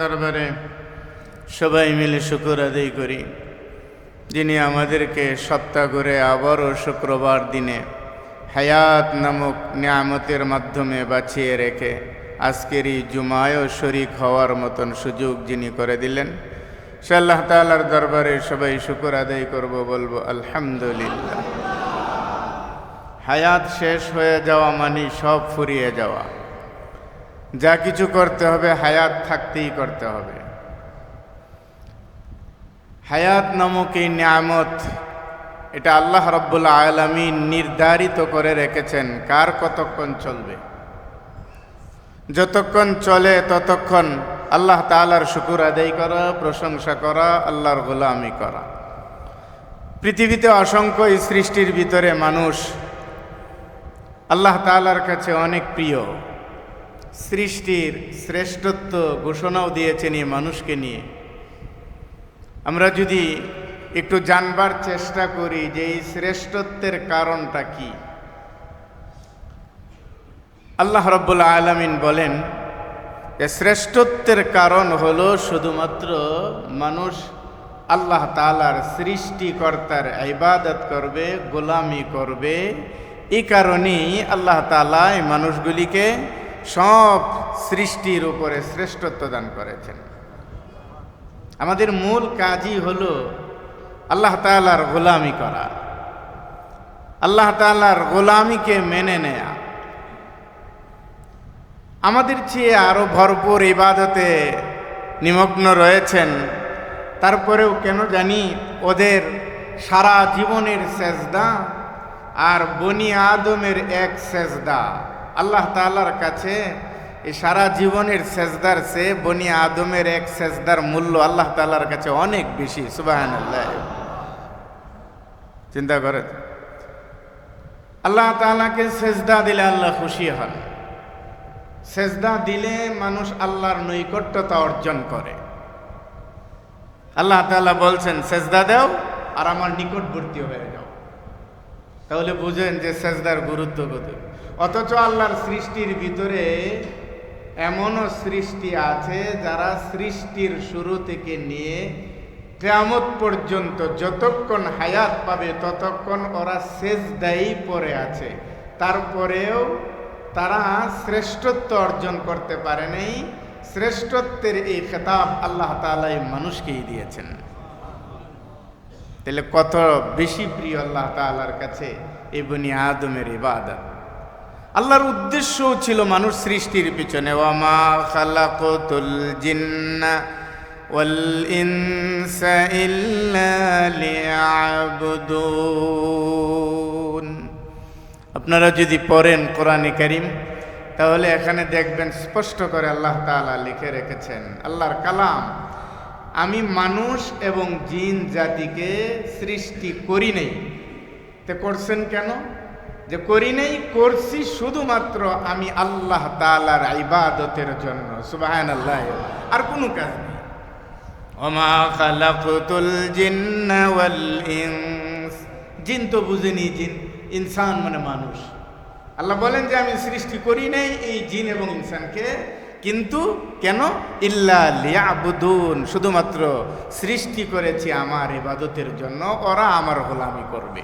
দরবারে সবাই মিলে শুকর আদায় করি। যিনি আমাদেরকে সপ্তাহ করে আবারও শুক্রবার দিনে হায়াত নামক নিয়ামতের মাধ্যমে বাঁচিয়ে রেখে আজকের এই জুমায়ও শরিক হওয়ার মতন সুযোগ যিনি করে দিলেন, সে আল্লাহ তালার দরবারে সবাই শুকর আদায় করব বলব, আলহামদুলিল্লাহ। হায়াত শেষ হয়ে যাওয়া মানে সব ফুরিয়ে যাওয়া। যা কিছু করতে হবে, হায়াত থাকতেই করতে হবে। হায়াত নামক এই নিয়ামত, এটা আল্লাহ রব্বুল আলমী নির্ধারিত করে রেখেছেন, কার কতক্ষণ চলবে। যতক্ষণ চলে ততক্ষণ আল্লাহ তালার শুকুর আদায় করা, প্রশংসা করা, আল্লাহর গোলামি করা। পৃথিবীতে অসংখ্য সৃষ্টির ভিতরে মানুষ আল্লাহ তালার কাছে অনেক প্রিয়। সৃষ্টির শ্রেষ্ঠত্ব ঘোষণাও দিয়েছেন এই মানুষকে নিয়ে। আমরা যদি একটু জানবার চেষ্টা করি যে এই শ্রেষ্ঠত্বের কারণটা কি। আল্লাহ রব্বুল আলমিন বলেন যে শ্রেষ্ঠত্বের কারণ হলো শুধুমাত্র মানুষ আল্লাহ তালার সৃষ্টিকর্তার ইবাদত করবে, গোলামি করবে। এই কারণেই আল্লাহ তালা এই মানুষগুলিকে সব সৃষ্টির উপরে শ্রেষ্ঠত্ব দান করেছেন। আমাদের মূল কাজই হল আল্লাহ তালার গোলামি করা। আল্লাহ তালার গোলামিকে মেনে নেয়া। আমাদের চেয়ে আরও ভরপুর ইবাদতে নিমগ্ন রয়েছেন। তারপরেও কেন জানি ওদের সারা জীবনের সেজদা আর বনি আদমের এক সেজদা আল্লাহ তালার কাছে এই সারা জীবনের সেজদার সে বনি আদমের এক সেজদার মূল্য আল্লাহ তালার কাছে অনেক বেশি সুবাহান আল্লাহ চিন্তা করে আল্লাহ তালাকে সেজদা দিলে আল্লাহ খুশি হন। সেজদা দিলে মানুষ আল্লাহর নৈকট্যতা অর্জন করে। আল্লাহ তালা বলছেন, সেজদা দাও আর আমার নিকটবর্তী হয়ে যাও। তাহলে বুঝেন যে সেজদার গুরুত্ব কত। অথচ আল্লাহর সৃষ্টির ভিতরে এমনও সৃষ্টি আছে যারা সৃষ্টির শুরু থেকে নিয়ে কেয়ামত পর্যন্ত যতক্ষণ হায়াত পাবে ততক্ষণ ওরা সেজদাই পরে আছে। তারপরেও তারা শ্রেষ্ঠত্ব অর্জন করতে পারে নাই। শ্রেষ্ঠত্বের এই খেতাব আল্লাহ তালাই মানুষকেই দিয়েছেন। তাহলে কত বেশি প্রিয় আল্লাহ তালার কাছে? এই বনি আদমের ইবাদত। আল্লাহর উদ্দেশ্য ছিল মানুষ সৃষ্টির পিছনে, ওয়ামা খালাকুল জিন্না আপনারা যদি পড়েন কোরআনে কারিম, তাহলে এখানে দেখবেন স্পষ্ট করে আল্লাহ তাআলা লিখে রেখেছেন, আল্লাহর কালাম আমি মানুষ এবং জিন জাতিকে সৃষ্টি করি নেই। তে করছেন কেন? যে করি নেই করছি শুধুমাত্র আমি আল্লাহ তালার ইবাদতের জন্য। সুবাহান আল্লাহ আর কোনো কাজ নেই। ওমা খালাকুতুল জিন্না ওয়াল ইনস। জিন তো বুঝেনি জিন ইনসান মানে মানুষ। আল্লাহ বলেন যে আমি সৃষ্টি করি নাই এই জিন এবং ইনসানকে কিন্তু কেন? ইল্লা লিয়াবুদুন, শুধুমাত্র সৃষ্টি করেছি আমার ইবাদতের জন্য, ওরা আমার গোলামি করবে।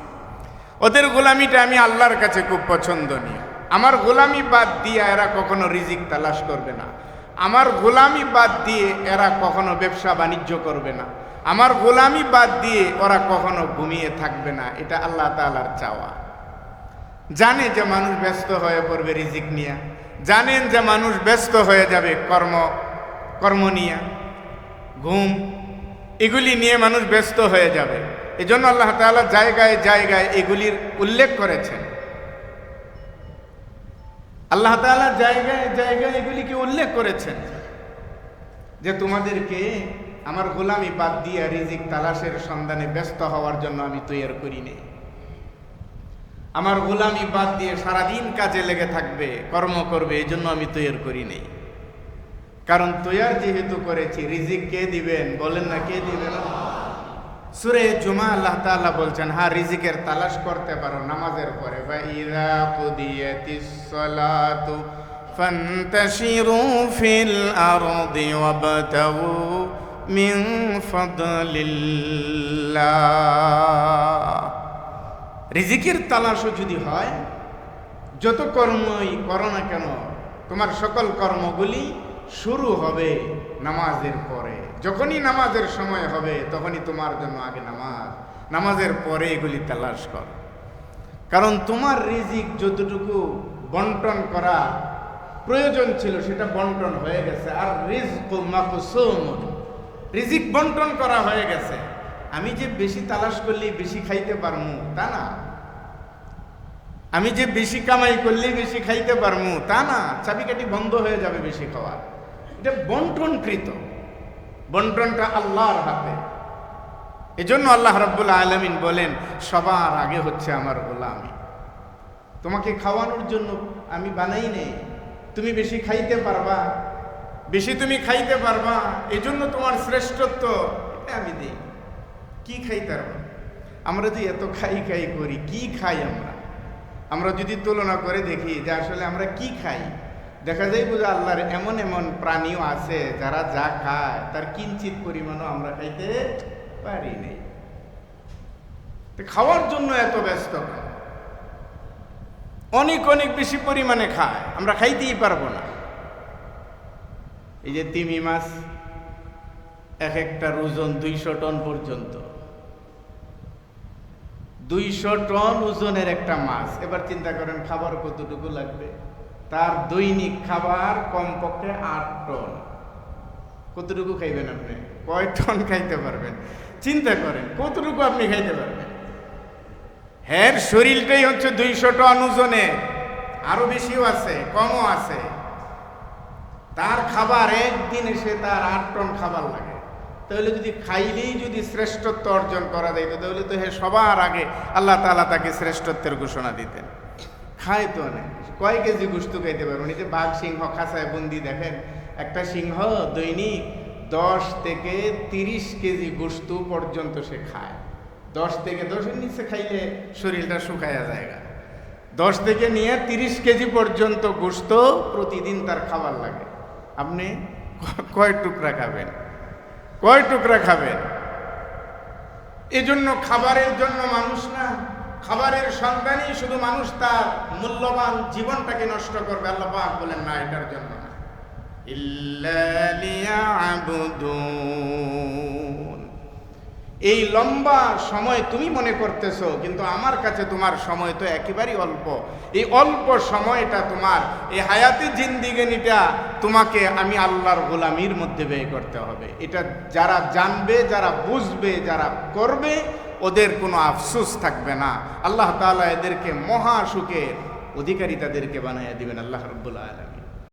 ওদের গোলামিটা আমি আল্লাহর কাছে খুব পছন্দনীয়। আমার গোলামি বাদ দিয়ে এরা কখনো রিজিক তালাশ করবে না। আমার গোলামি বাদ দিয়ে এরা কখনো ব্যবসা বাণিজ্য করবে না। আমার গোলামি বাদ দিয়ে ওরা কখনো ঘুমিয়ে থাকবে না। এটা আল্লাহ তালার চাওয়া। জানে যে মানুষ ব্যস্ত হয়ে পড়বে রিজিক নিয়ে। জানেন যে মানুষ ব্যস্ত হয়ে যাবে কর্ম কর্ম নিয়ে। ঘুম, এগুলি নিয়ে মানুষ ব্যস্ত হয়ে যাবে। এই জন্য আল্লাহ তালা জায়গায় জায়গায় এগুলির উল্লেখ করেছেন। আল্লাহ তালা জায়গায় জায়গায় এগুলিকে উল্লেখ করেছেন। যে তোমাদেরকে আমার গোলামি বাদ দিয়ে রিজিক তালাশের সন্ধানে ব্যস্ত হওয়ার জন্য আমি তৈরি করি নেই আমার গোলামি বাদ দিয়ে সারাদিন কাজে লেগে থাকবে কর্ম করবে এই জন্য আমি তৈরি করি নেই কারণ তৈয়ার যেহেতু করেছি রিজিক কে দিবেন বলেন না কে দিবেন সুরে জুমা আল্লাহ তাআলা বলছেন হ্যাঁ রিজিকের তালাশ করতে পারো নামাজের পরে বা ইদা কুদিয়াতিস সালাতু فانتشروا في الأرض وابتغوا من فضل الله রিজিকের তালাশও যদি হয়, যত কর্মই করো না কেন, তোমার সকল কর্মগুলি শুরু হবে নামাজের পরে। যখনই নামাজের সময় হবে, তখনই তোমার জন্য আগে নামাজ। নামাজের পরে এগুলি তালাশ কর। কারণ তোমার রিজিক যতটুকু বন্টন করা প্রয়োজন ছিল, সেটা বন্টন হয়ে গেছে। আর রিজক রিজিক বন্টন করা হয়ে গেছে। আমি যে বেশি তালাশ করলেই বেশি খাইতে পারমু, তা না। আমি যে বেশি কামাই করলেই বেশি খাইতে পারমু, তা না। চাবিকাঠি বন্ধ হয়ে যাবে বেশি খাওয়া এটা বন্টনকৃত। বন্টনটা আল্লাহর হাতে। এজন্য আল্লাহ রাব্বুল আলমিন বলেন, সবার আগে হচ্ছে আমার গোলামি। তোমাকে খাওয়ানোর জন্য আমি বানাই নেই। তুমি বেশি খাইতে পারবা। বেশি তুমি খাইতে পারবা। এজন্য তোমার শ্রেষ্ঠত্ব এটা আমি দিই। কি খাই পারবা আমরা যে এত খাই খাই করি, কি খাই আমরা? আমরা যদি তুলনা করে দেখি যে আসলে আমরা কি খাই, দেখা যায় বুঝে আল্লাহর এমন এমন প্রাণীও আছে যারা যা খায়, তার কিঞ্চিত পরিমাণও আমরা খাইতে পারি নেই। খাওয়ার জন্য এত ব্যস্ত অনেক অনেক বেশি পরিমাণে খায়, আমরা খাইতেই পারব না। এই যে তিমি মাছ, এক একটা ওজন দুইশো টন পর্যন্ত। দুইশো টন ওজনের একটা মাছ। এবার চিন্তা করেন, খাবার কতটুকু লাগবে? তার দৈনিক খাবার কমপক্ষে আট টন। কতটুকু খাইবেন আপনি? কয় টন খাইতে পারবেন? চিন্তা করেন, কতটুকু আপনি খাইতে পারবেন? হ্যাঁ শরীরটাই হচ্ছে দুইশো টন ওজনে। আরও বেশিও আছে, কমও আছে। তার খাবার একদিন এসে তার আট টন খাবার লাগে। তাহলে যদি খাইলেই যদি শ্রেষ্ঠত্ব অর্জন করা যাইত, তাহলে তো হে সবার আগে আল্লাহ তাআলা তাকে শ্রেষ্ঠত্বের ঘোষণা দিতেন। খায় তো অনেক। কয় কেজি গুস্তু খাইতে পারবেন এই যে বাঘ, সিংহ, খাঁচায় বন্দি দেখেন, একটা সিংহ দৈনিক দশ থেকে তিরিশ কেজি গোস্তু পর্যন্ত সে খায়। দশ থেকে দশের নিচে খাইলে শরীরটা শুকায়া জায়গা দশ থেকে নিয়ে তিরিশ কেজি পর্যন্ত গোস্ত প্রতিদিন তার খাবার লাগে। আপনি কয় টুকরা খাবেন? কয় টুকরা খাবেন এজন্য খাবারের জন্য মানুষ না, খাবারের সন্ধানই শুধু মানুষ তার মূল্যবান জীবনটাকে নষ্ট করবে, আল্লাহ পাক বলেন, না, এটার জন্য না। ইল্লা এই লম্বা সময় তুমি মনে করতেছো, কিন্তু আমার কাছে তোমার সময় তো একেবারেই অল্প। এই অল্প সময়টা তোমার, এই হায়াতি জিন্দিগানিটা তোমাকে আমি আল্লাহর গোলামির মধ্যে ব্যয় করতে হবে। এটা যারা জানবে, যারা বুঝবে, যারা করবে, ওদের কোনো আফসোস থাকবে না। আল্লাহ তাআলা এদেরকে মহা সুখের অধিকারী তাদেরকে বানাইয়া দিবেন, আল্লাহ রব্বুল আলমী